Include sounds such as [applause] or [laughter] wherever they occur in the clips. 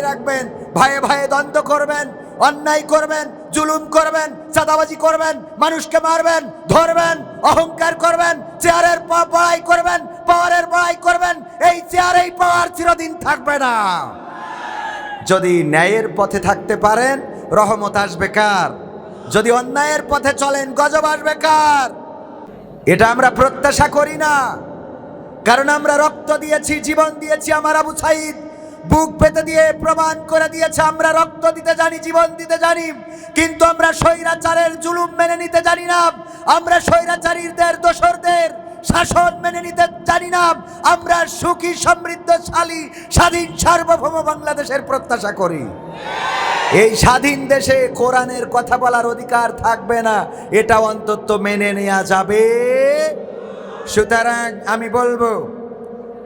মাথায় রাখবেন, ভাইয়ে ভাইয়ে দ্বন্দ্ব করবেন, অন্যায় করবেন, জুলুম করবেন, চাঁদাবাজি করবেন, মানুষকে মারবেন, ধরবেন, অহংকার করবেন, চেয়ারের প- বড়াই করবেন, পাওয়ারের বড়াই করবেন, এই চেয়ারেই পাওয়ার চিরদিন থাকবে না। যদি ন্যায়ের পথে থাকতে পারেন, রহমত আসবে কার? যদি অন্যায়ের পথে চলেন, গজব আসবে কার? এটা আমরা প্রত্যাশা করি না। কারণ আমরা রক্ত দিয়েছি, জীবন দিয়েছি আমার আবু সাইদ। বুক পেতে দিয়ে প্রমাণ করে দিয়েছে, আমরা রক্ত দিতে জানি, জীবন দিতে জানি, কিন্তু আমরা স্বৈরাচারের জুলুম মেনে নিতে জানি না, আমরা স্বৈরাচারীদের দোসরদের শাসন মেনে নিতে জানি না, আমরা সুখী সমৃদ্ধশালী স্বাধীন, সার্বভৌম বাংলাদেশের প্রত্যাশা করি। এই স্বাধীন দেশে কোরআনের কথা বলার অধিকার থাকবে না, এটা অন্তত মেনে নেওয়া যাবে। সুতরাং আমি বলব,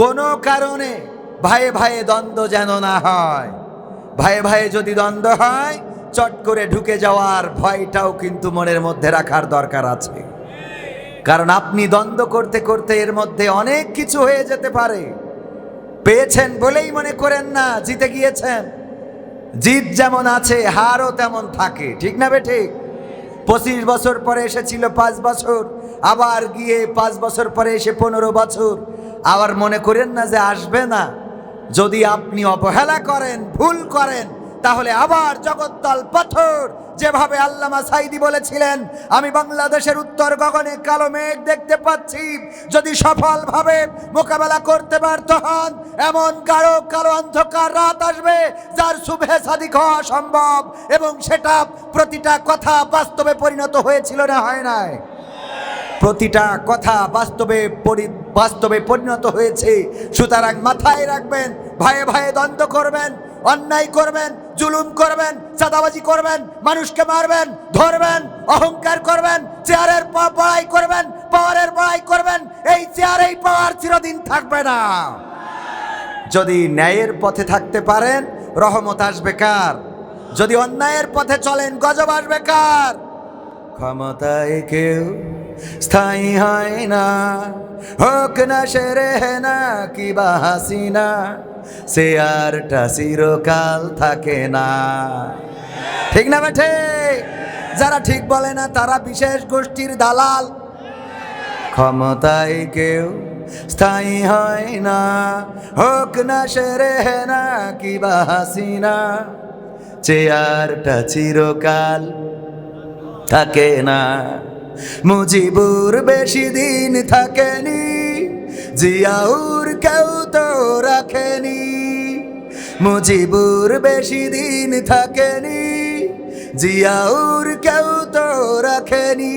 কোনো কারণে ভাইয়ে ভাইয়ে দ্বন্দ্ব যেন না হয়। ভাইয়ে ভাইয়ে যদি দ্বন্দ্ব হয়, চট করে ঢুকে যাওয়ার ভয়টাও কিন্তু মনের মধ্যে রাখার দরকার আছে। কারণ আপনি দ্বন্দ্ব করতে করতে এর মধ্যে অনেক কিছু হয়ে যেতে পারে। পেয়েছেন বলেই মনে করেন না, জিতে গিয়েছেন। জিত যেমন আছে, হারও তেমন থাকে। ঠিক না বে ঠিক? পঁচিশ বছর পরে এসেছিল পাঁচ বছর, আবার গিয়ে পাঁচ বছর পরে এসে পনেরো বছর। আবার মনে করেন না যে আসবে না। যদি আপনি অবহেলা করেন, ভুল করেন, তাহলে আবার জগদ্দল পাথর, যেভাবে আল্লামা সাইদি বলেছিলেন, আমি বাংলাদেশের উত্তর গগনে কালো মেঘ দেখতে পাচ্ছি, যদি সফলভাবে মোকাবেলা করতে ব্যর্থ হন, এমন কারও কালো অন্ধকার রাত আসবে, যার শুভে সাদিক হওয়া সম্ভব, এবং সেটা প্রতিটা কথা বাস্তবে পরিণত হয়েছিল না, হয় নাই? প্রতিটা কথা বাস্তবে পরি- বাস্তবে পরিণত হয়েছে। সুতরাং মাথায় রাখবেন ভাইয়ে ভাইয়ে দ্বন্দ্ব করবেন, অন্যায় করবেন, জুলুম করবেন, চাঁদাবাজি করবেন, মানুষকে মারবেন, ধরবেন, অহংকার করবেন, চেয়ারের প- বড়াই করবেন, পাওয়ারের বড়াই করবেন, এই চেয়ারেই পাওয়ার চিরদিন থাকবে না। যদি ন্যায়ের পথে থাকতে পারেন, রহমত আসবে কার? যদি অন্যায়ের পথে চলেন, গজব আসবে কার? ক্ষমতায় কেউ স্থায়ী হয় না। হোক না সেরে না কি বা হাসিনা, সে আরটা চিরকাল থাকে না। ঠিক না বেঠে? যারা ঠিক বলে না, তারা বিশেষ গোষ্ঠীর দালাল। ক্ষমতায় কেউ স্থায়ী হয় না। হোক না সেরে না কি বা হাসিনা চেয়ারটা চিরকাল থাকে না। মুজিবুর বেশি দিন থাকেনি, জিয়াউর কেউ তো রাখেনি। মুজিবুর বেশি দিন থাকেনি, জিয়াউর কেউ তো রাখেনি।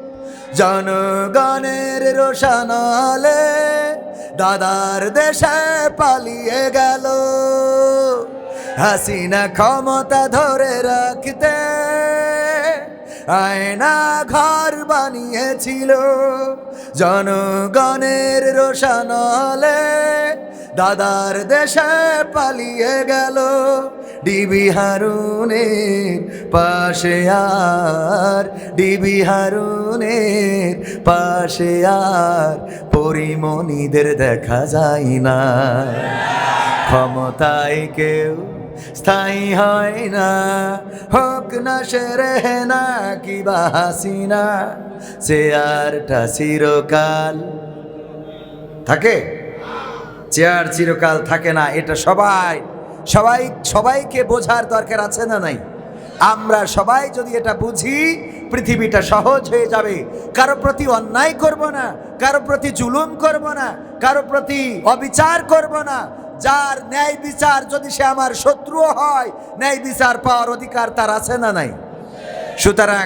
জনগণের রোশানালে দাদার দেশে পালিয়ে গেল। হাসিনা ক্ষমতা ধরে রাখতে আয়না ঘর বানিয়েছিল। জনগণের রোশানলে দাদার দেশে পালিয়ে গেল ডিবি হারুনের পাশে আর, ডিবি হারুনের পাশে আর, পরিমণিদের দেখা যায় না। ক্ষমতায় কেউ স্থায়ী হয় না, হোক না সেরে না, কি বা হাসিনা, সে আরটা চিরকাল থাকে। চেয়ার চিরকাল থাকে না, এটা সবাই সবাই, সবাইকে বোঝার দরকার আছে না নাই? আমরা সবাই যদি এটা বুঝি, পৃথিবীটা সহজ হয়ে যাবে। কারও প্রতি অন্যায় করব না, কারও প্রতি জুলুম করব না, কারও প্রতি অবিচার করব না। যার ন্যায় বিচার যদি সে আমার শত্রুও হয়, ন্যায় বিচার পাওয়ার অধিকার তার আছে না নাই? সুতরাং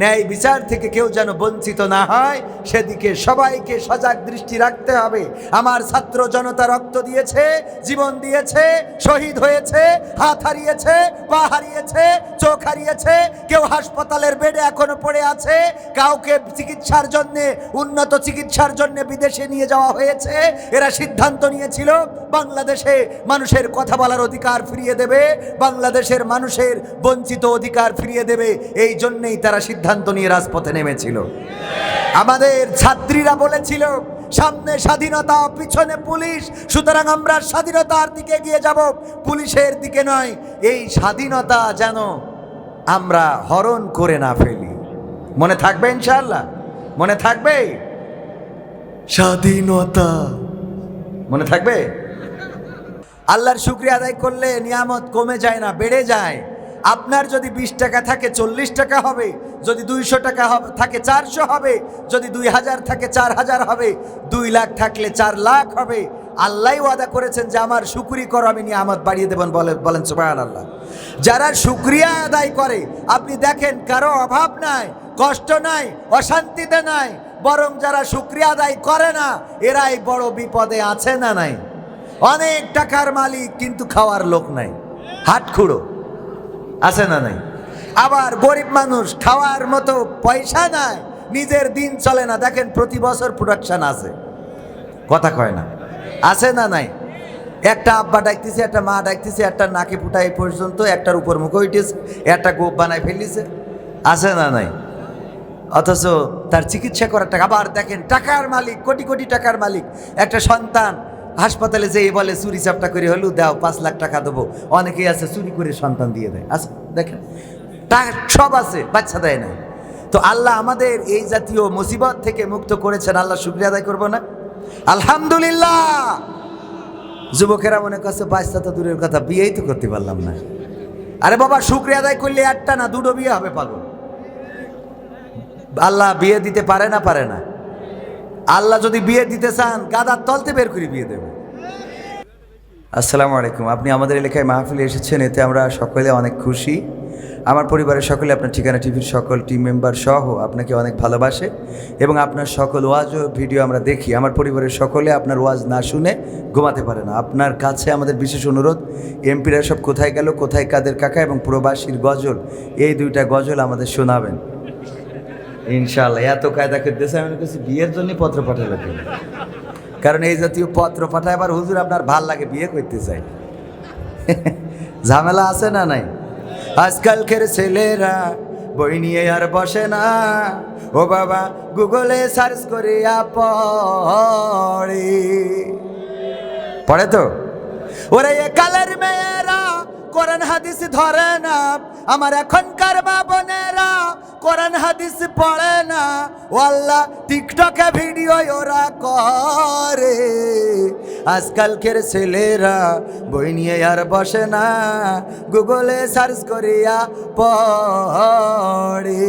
ন্যায় বিচার থেকে কেউ যেন বঞ্চিত না হয়, সেদিকে সবাইকে সজাগ দৃষ্টি রাখতে হবে। আমার ছাত্র জনতা রক্ত দিয়েছে, জীবন দিয়েছে, শহীদ হয়েছে, হাত হারিয়েছে, পা হারিয়েছে, চোখ হারিয়েছে, কেউ হাসপাতালের বেডে এখনও পড়ে আছে, কাউকে চিকিৎসার জন্য, উন্নত চিকিৎসার জন্য বিদেশে নিয়ে যাওয়া হয়েছে। এরা সিদ্ধান্ত নিয়েছিল, বাংলাদেশে মানুষের কথা বলার অধিকার ফিরিয়ে দেবে, বাংলাদেশের মানুষের বঞ্চিত অধিকার ফিরিয়ে দেবে, এই জন্যেই তারা সিদ্ধান্ত নিয়ে রাজপথে নেমেছিল। আমাদের ছাত্রীরা বলেছিল সামনে স্বাধীনতা পিছনে পুলিশ সুতরাং আমরা স্বাধীনতার দিকে এগিয়ে যাব। পুলিশের দিকে নয় এই স্বাধীনতা যেন আমরা হরণ করে না ফেলি। মনে থাকবে ইনশাল্লাহ মনে থাকবে? স্বাধীনতা। মনে থাকবে? আল্লাহর শুক্রিয়া আদায় করলে নিয়ামত কমে যায় না বেড়ে যায়। আপনার যদি বিশ টাকা থাকে চল্লিশ টাকা হবে, যদি দুইশো টাকা থাকে চারশো হবে, যদি দুই হাজার থাকে চার হাজার হবে, দুই লাখ থাকলে চার লাখ হবে। আল্লাহ ওয়াদা করেছেন যে আমার শুক্রি করো, আমি নিয়ামত বাড়িয়ে দেবেন বলে বলেন সুবাহ আল্লাহ যারা শুক্রিয়া আদায় করে, আপনি দেখেন কারও অভাব নাই, কষ্ট নাই, অশান্তিতে নাই, বরং যারা শুক্রিয়া আদায় করে না, এরাই বড় বিপদে আছে না নাই? অনেক টাকার মালিক কিন্তু খাওয়ার লোক নাই। হাট খুঁড়ো আছে না নাই? আবার গরিব মানুষ খাওয়ার মতো পয়সা নাই, নিজের দিন চলে না। দেখেন প্রতি বছর প্রোডাকশন আছে। কথা কয় না। আছে না নাই? একটা আব্বা ডাকতেছে, একটা মা ডাকতেছে, একটা নাকে ফুটাই পর্যন্ত, একটার উপর মুখ উঠেছে, একটা গোপ বানায় ফেলিছে। আছে না নাই? অথচ তার চিকিৎসা করার টাকা। আবার দেখেন, টাকার মালিক, কোটি কোটি টাকার মালিক, একটা সন্তান হাসপাতালে যেয়ে বলে, চুরি চাপটা করে হলেও দাও, পাঁচ লাখ টাকা দেবো। অনেকেই আছে, চুরি করে সন্তান দিয়ে দেয়। আছে দেখেন, টাকা সব আছে, বাচ্চা দেয় না। তো আল্লাহ আমাদের এই জাতীয় মুসিবত থেকে মুক্ত করেছেন, আল্লাহ শুক্রিয়া আদায় করব না? আলহামদুলিল্লাহ! যুবকেরা মনে করছে, বাচ্চা তো দূরের কথা, বিয়েই তো করতে পারলাম না। আরে বাবা, শুক্রিয়া আদায় করলে একটা না, দুটো বিয়ে হবে পাগল? আল্লাহ বিয়ে দিতে পারে না পারে না। আল্লাহ যদি বিয়ে দিতে চান, গাদার তলতে বের করে বিয়ে দেবে। আসসালামু আলাইকুম আপনি আমাদের এলাকায় মাহফিলে এসেছেন, এতে আমরা সকলে অনেক খুশি। আমার পরিবারের সকলে, আপনার ঠিকানা টিভির সকল টিম মেম্বার সহ আপনাকে অনেক ভালোবাসে এবং আপনার সকল ওয়াজ ও ভিডিও আমরা দেখি। আমার পরিবারের সকলে আপনার ওয়াজ না শুনে ঘুমাতে পারে না। আপনার কাছে আমাদের বিশেষ অনুরোধ এমপিরা সব কোথায় গেল, কোথায় কাদের কাকা এবং প্রবাসীর গজল, এই দুইটা গজল আমাদের শোনাবেন। ইনশাল্লাহ এত কায়দা করতেছে, আমি কাছে বিয়ের জন্য পত্র পাঠালো কারণ এই জাতীয় পত্র পাঠায় হুজুর আপনার ভালো লাগে বিয়ে করতে চাই [laughs] ঝামেলা আছে না নাই? আজকালকের ছেলেরা বই নিয়ে আর বসে না। ও বাবা, গুগলে সার্চ করিয়া পড়ে। পড়ে তো? ওরে এ কালের মেয়েরা কোরআন হাদিস ধরে না। আমার এখনকার মা বোনেরা কোরআন হাদিস পড়ে না। ও আল্লাহ, টিকটকে ভিডিও ওরা করে। আজকালকের ছেলেরা বই নিয়ে আর বসে না। গুগলে সার্চ করিয়া পড়ে।